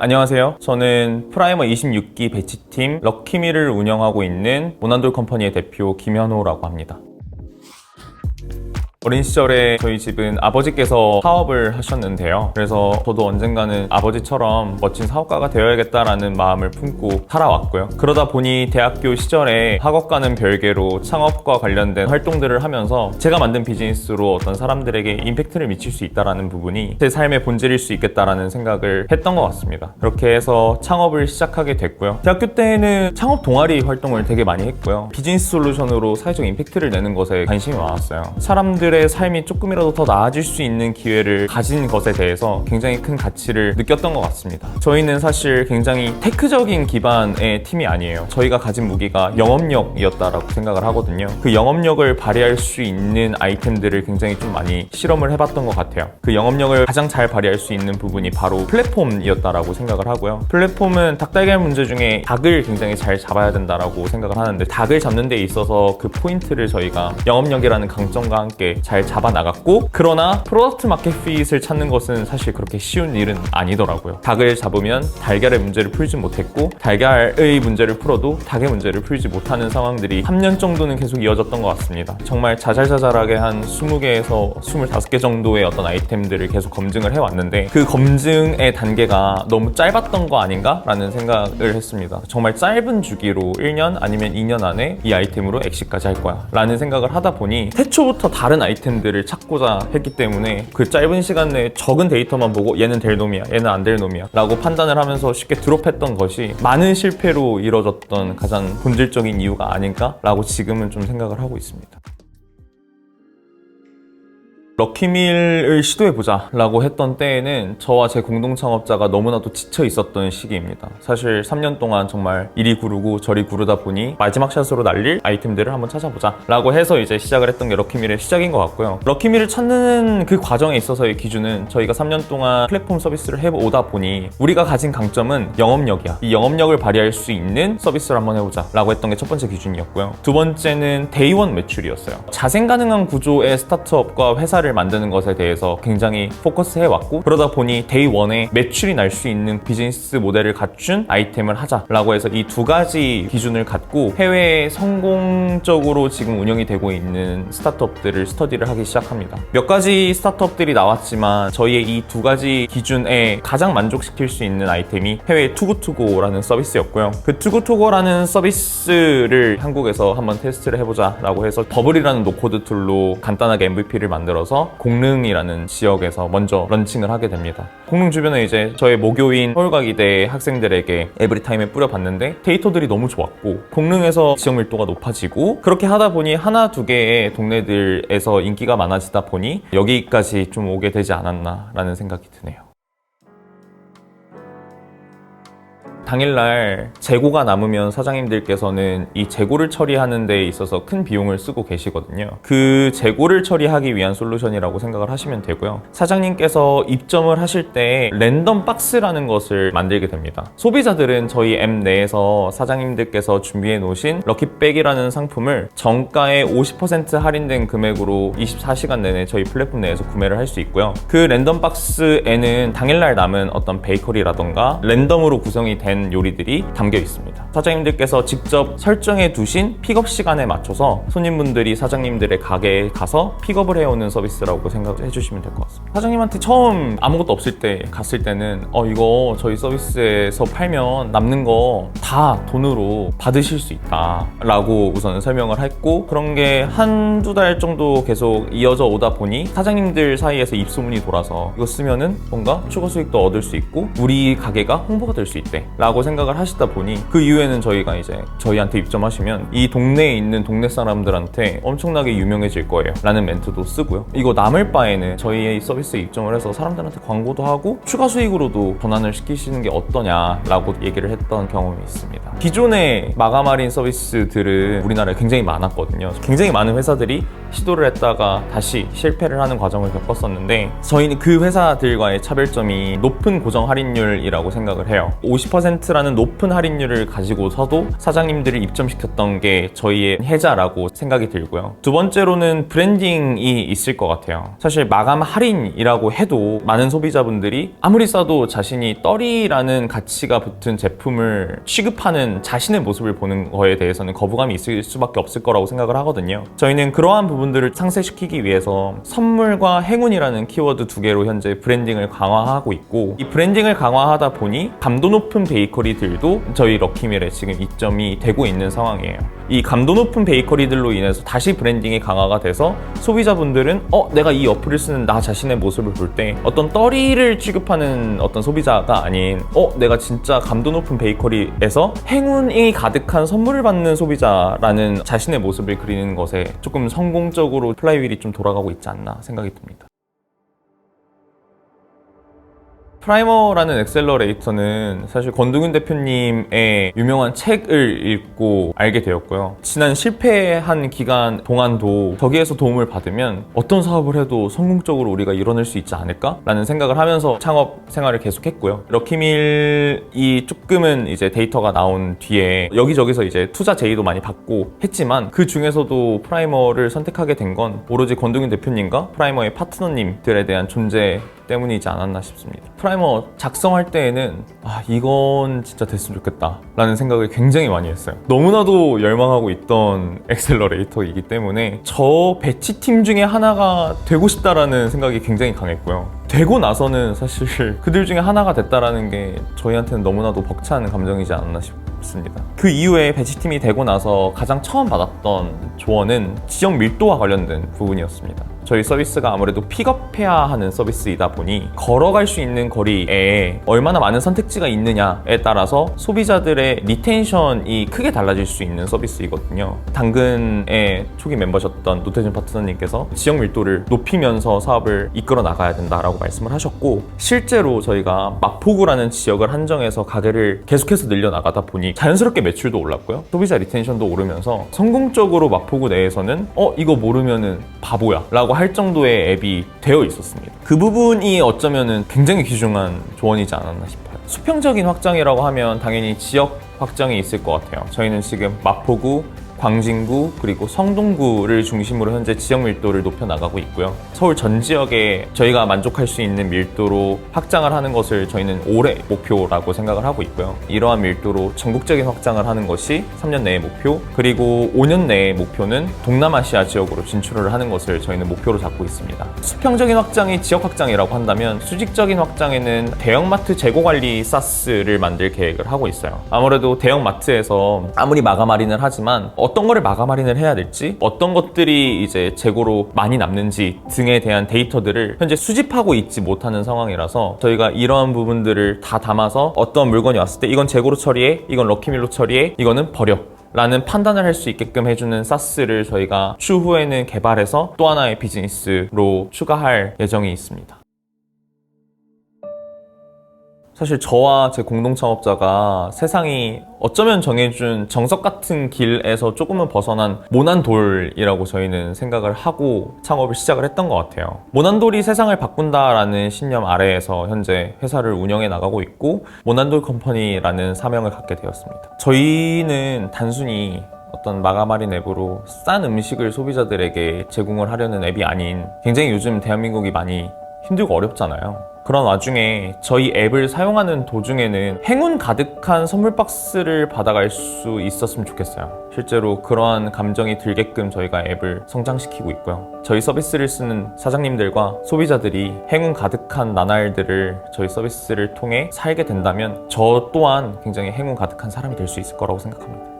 안녕하세요. 저는 프라이머 26기 배치팀 럭키미를 운영하고 있는 모난돌 컴퍼니의 대표 김현호라고 합니다. 어린 시절에 저희 집은 아버지께서 사업을 하셨는데요. 그래서 저도 언젠가는 아버지처럼 멋진 사업가가 되어야겠다라는 마음을 품고 살아왔고요. 그러다 보니 대학교 시절에 학업과는 별개로 창업과 관련된 활동들을 하면서 제가 만든 비즈니스로 어떤 사람들에게 임팩트를 미칠 수 있다라는 부분이 제 삶의 본질일 수 있겠다라는 생각을 했던 것 같습니다. 그렇게 해서 창업을 시작하게 됐고요. 대학교 때에는 창업 동아리 활동을 되게 많이 했고요. 비즈니스 솔루션으로 사회적 임팩트를 내는 것에 관심이 많았어요. 사람들의 삶이 조금이라도 더 나아질 수 있는 기회를 가진 것에 대해서 굉장히 큰 가치를 느꼈던 것 같습니다. 저희는 사실 굉장히 테크적인 기반의 팀이 아니에요. 저희가 가진 무기가 영업력이었다라고 생각을 하거든요. 그 영업력을 발휘할 수 있는 아이템들을 굉장히 좀 많이 실험을 해봤던 것 같아요. 그 영업력을 가장 잘 발휘할 수 있는 부분이 바로 플랫폼이었다라고 생각을 하고요. 플랫폼은 닭달걀 문제 중에 닭을 굉장히 잘 잡아야 된다라고 생각을 하는데 닭을 잡는 데 있어서 그 포인트를 저희가 영업력이라는 강점과 함께 잘 잡아 나갔고 그러나 프로덕트 마켓 핏을 찾는 것은 사실 그렇게 쉬운 일은 아니더라고요. 닭을 잡으면 달걀의 문제를 풀지 못했고 달걀의 문제를 풀어도 닭의 문제를 풀지 못하는 상황들이 3년 정도는 계속 이어졌던 것 같습니다. 정말 자잘자잘하게 한 20개에서 25개 정도의 어떤 아이템들을 계속 검증을 해왔는데 그 검증의 단계가 너무 짧았던 거 아닌가 라는 생각을 했습니다. 정말 짧은 주기로 1년 아니면 2년 안에 이 아이템으로 엑시까지 할 거야 라는 생각을 하다 보니 태초부터 다른 들을 찾고자 했기 때문에 그 짧은 시간 내에 적은 데이터만 보고 얘는 될 놈이야 얘는 안 될 놈이야 라고 판단을 하면서 쉽게 드롭했던 것이 많은 실패로 이뤄졌던 가장 본질적인 이유가 아닌가라고 지금은 좀 생각을 하고 있습니다. 럭키밀을 시도해보자 라고 했던 때에는 저와 제 공동 창업자가 너무나도 지쳐 있었던 시기입니다. 사실 3년 동안 정말 이리 구르고 저리 구르다 보니 마지막 샷으로 날릴 아이템들을 한번 찾아보자 라고 해서 이제 시작을 했던 게 럭키밀의 시작인 것 같고요. 럭키밀을 찾는 그 과정에 있어서의 기준은 저희가 3년 동안 플랫폼 서비스를 해오다 보니 우리가 가진 강점은 영업력이야. 이 영업력을 발휘할 수 있는 서비스를 한번 해보자 라고 했던 게 첫 번째 기준이었고요. 두 번째는 데이원 매출이었어요. 자생 가능한 구조의 스타트업과 회사를 만드는 것에 대해서 굉장히 포커스 해 왔고 그러다 보니 데이 원에 매출이 날 수 있는 비즈니스 모델을 갖춘 아이템을 하자라고 해서 이 두 가지 기준을 갖고 해외에 성공적으로 지금 운영이 되고 있는 스타트업들을 스터디를 하기 시작합니다. 몇 가지 스타트업들이 나왔지만 저희의 이 두 가지 기준에 가장 만족시킬 수 있는 아이템이 해외 투구투고라는 서비스였고요. 그 투구투고라는 서비스를 한국에서 한번 테스트를 해보자라고 해서 버블이라는 노코드 툴로 간단하게 MVP를 만들어서 공릉이라는 지역에서 먼저 런칭을 하게 됩니다. 공릉 주변에 이제 저의 모교인 서울과기대 학생들에게 에브리타임에 뿌려봤는데 데이터들이 너무 좋았고 공릉에서 지역 밀도가 높아지고 그렇게 하다 보니 하나 두 개의 동네들에서 인기가 많아지다 보니 여기까지 좀 오게 되지 않았나라는 생각이 드네요. 당일날 재고가 남으면 사장님들께서는 이 재고를 처리하는 데 있어서 큰 비용을 쓰고 계시거든요. 그 재고를 처리하기 위한 솔루션이라고 생각을 하시면 되고요. 사장님께서 입점을 하실 때 랜덤 박스라는 것을 만들게 됩니다. 소비자들은 저희 앱 내에서 사장님들께서 준비해 놓으신 럭키백이라는 상품을 정가의 50% 할인된 금액으로 24시간 내내 저희 플랫폼 내에서 구매를 할 수 있고요. 그 랜덤 박스에는 당일날 남은 어떤 베이커리라던가 랜덤으로 구성이 된 요리들이 담겨 있습니다. 사장님들께서 직접 설정해 두신 픽업 시간에 맞춰서 손님분들이 사장님들의 가게에 가서 픽업을 해오는 서비스라고 생각해 주시면 될 것 같습니다. 사장님한테 처음 아무것도 없을 때 갔을 때는 어 이거 저희 서비스에서 팔면 남는 거 다 돈으로 받으실 수 있다 라고 우선 설명을 했고 그런 게 한두 달 정도 계속 이어져 오다 보니 사장님들 사이에서 입소문이 돌아서 이거 쓰면은 뭔가 추가 수익도 얻을 수 있고 우리 가게가 홍보가 될 수 있대 라고 생각을 하시다 보니 그 이후에는 저희가 이제 저희한테 입점하시면 이 동네에 있는 동네 사람들한테 엄청나게 유명해질 거예요. 라는 멘트도 쓰고요. 이거 남을 바에는 저희의 서비스에 입점을 해서 사람들한테 광고도 하고 추가 수익으로도 전환을 시키시는 게 어떠냐라고 얘기를 했던 경험이 있습니다 기존의 할인 서비스들은 우리나라에 굉장히 많았거든요. 굉장히 많은 회사들이 시도를 했다가 다시 실패를 하는 과정을 겪었었는데 저희는 그 회사들과의 차별점이 높은 고정 할인율이라고 생각을 해요. 50%라는 높은 할인율을 가지고서도 사장님들을 입점시켰던 게 저희의 해자라고 생각이 들고요. 두 번째로는 브랜딩이 있을 것 같아요. 사실 마감 할인이라고 해도 많은 소비자분들이 아무리 싸도 자신이 떨이라는 가치가 붙은 제품을 취급하는 자신의 모습을 보는 거에 대해서는 거부감이 있을 수밖에 없을 거라고 생각을 하거든요. 저희는 그러한 부분들을 상쇄시키기 위해서 선물과 행운이라는 키워드 두 개로 현재 브랜딩을 강화하고 있고 이 브랜딩을 강화하다 보니 감도 높은 베이커리들도 저희 럭키밀에 지금 입점이 되고 있는 상황이에요. 이 감도 높은 베이커리들로 인해서 다시 브랜딩이 강화가 돼서 소비자분들은 어 내가 이 어플을 쓰는 나 자신의 모습을 볼 때 어떤 떨이를 취급하는 어떤 소비자가 아닌 어 내가 진짜 감도 높은 베이커리에서 행운이 가득한 선물을 받는 소비자라는 자신의 모습을 그리는 것에 조금 성공적으로 플라이휠이 좀 돌아가고 있지 않나 생각이 듭니다. 프라이머라는 엑셀러레이터는 사실 권동윤 대표님의 유명한 책을 읽고 알게 되었고요. 지난 실패한 기간 동안도 저기에서 도움을 받으면 어떤 사업을 해도 성공적으로 우리가 이뤄낼 수 있지 않을까라는 생각을 하면서 창업 생활을 계속했고요. 럭키밀이 조금은 이제 데이터가 나온 뒤에 여기저기서 이제 투자 제의도 많이 받고 했지만 그 중에서도 프라이머를 선택하게 된 건 오로지 권동윤 대표님과 프라이머의 파트너님들에 대한 존재 때문이지 않았나 싶습니다. 프라이머 작성할 때에는 아 이건 진짜 됐으면 좋겠다 라는 생각을 굉장히 많이 했어요. 너무나도 열망하고 있던 엑셀러레이터이기 때문에 저 배치팀 중에 하나가 되고 싶다라는 생각이 굉장히 강했고요. 되고 나서는 사실 그들 중에 하나가 됐다라는 게 저희한테는 너무나도 벅찬 감정이지 않았나 싶습니다. 그 이후에 배치팀이 되고 나서 가장 처음 받았던 조언은 지역 밀도와 관련된 부분이었습니다. 저희 서비스가 아무래도 픽업해야 하는 서비스이다 보니 걸어갈 수 있는 거리에 얼마나 많은 선택지가 있느냐에 따라서 소비자들의 리텐션이 크게 달라질 수 있는 서비스이거든요. 당근의 초기 멤버셨던 노태준 파트너님께서 지역 밀도를 높이면서 사업을 이끌어 나가야 된다라고 말씀을 하셨고 실제로 저희가 마포구라는 지역을 한정해서 가게를 계속해서 늘려나가다 보니 자연스럽게 매출도 올랐고요. 소비자 리텐션도 오르면서 성공적으로 마포구 내에서는 어 이거 모르면은 바보야 라고 할 정도의 앱이 되어 있었습니다. 그 부분이 어쩌면은 굉장히 귀중한 조언이지 않았나 싶어요. 수평적인 확장이라고 하면 당연히 지역 확장이 있을 것 같아요. 저희는 지금 마포구, 광진구 그리고 성동구를 중심으로 현재 지역 밀도를 높여 나가고 있고요. 서울 전 지역에 저희가 만족할 수 있는 밀도로 확장을 하는 것을 저희는 올해 목표라고 생각을 하고 있고요. 이러한 밀도로 전국적인 확장을 하는 것이 3년 내의 목표 그리고 5년 내의 목표는 동남아시아 지역으로 진출을 하는 것을 저희는 목표로 잡고 있습니다. 수평적인 확장이 지역 확장이라고 한다면 수직적인 확장에는 대형마트 재고 관리 사스를 만들 계획을 하고 있어요. 아무래도 대형마트에서 아무리 마감 할인을 하지만 어떤 거를 마감 할인을 해야 될지 어떤 것들이 이제 재고로 많이 남는지 등에 대한 데이터들을 현재 수집하고 있지 못하는 상황이라서 저희가 이러한 부분들을 다 담아서 어떤 물건이 왔을 때 이건 재고로 처리해 이건 럭키밀로 처리해 이거는 버려 라는 판단을 할 수 있게끔 해주는 사스를 저희가 추후에는 개발해서 또 하나의 비즈니스로 추가할 예정이 있습니다. 사실 저와 제 공동 창업자가 세상이 어쩌면 정해준 정석 같은 길에서 조금은 벗어난 모난돌이라고 저희는 생각을 하고 창업을 시작을 했던 것 같아요. 모난돌이 세상을 바꾼다라는 신념 아래에서 현재 회사를 운영해 나가고 있고 모난돌 컴퍼니라는 사명을 갖게 되었습니다. 저희는 단순히 어떤 할인 앱으로 싼 음식을 소비자들에게 제공을 하려는 앱이 아닌 굉장히 요즘 대한민국이 많이 힘들고 어렵잖아요. 그런 와중에 저희 앱을 사용하는 도중에는 행운 가득한 선물 박스를 받아갈 수 있었으면 좋겠어요. 실제로 그러한 감정이 들게끔 저희가 앱을 성장시키고 있고요. 저희 서비스를 쓰는 사장님들과 소비자들이 행운 가득한 나날들을 저희 서비스를 통해 살게 된다면 저 또한 굉장히 행운 가득한 사람이 될 수 있을 거라고 생각합니다.